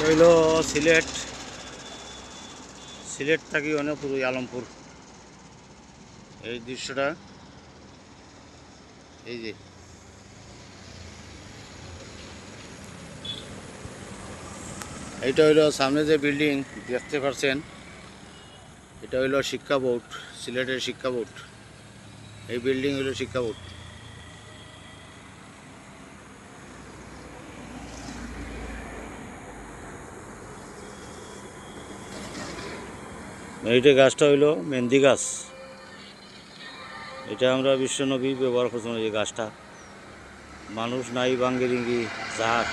হইল সিলেট। সিলেট থাকি অনেকপুর আলমপুর। এই দৃশ্যটা। এই যে। এইটা হইল সামনে যে বিল্ডিং, দেখতে পাচ্ছেন এটা হইল শিক্ষা বোর্ড, সিলেটের শিক্ষা বোর্ড। এই বিল্ডিং হইল শিক্ষা বোর্ড। এইটা গাছটা হইল মেহেন্দি গাছ। এটা আমরা বিশ্বনবী ব্যবহার করছিলাম এই গাছটা। মানুষ নাই বাঙ্গিরিঙ্গি রিঙ্গি জাহাজ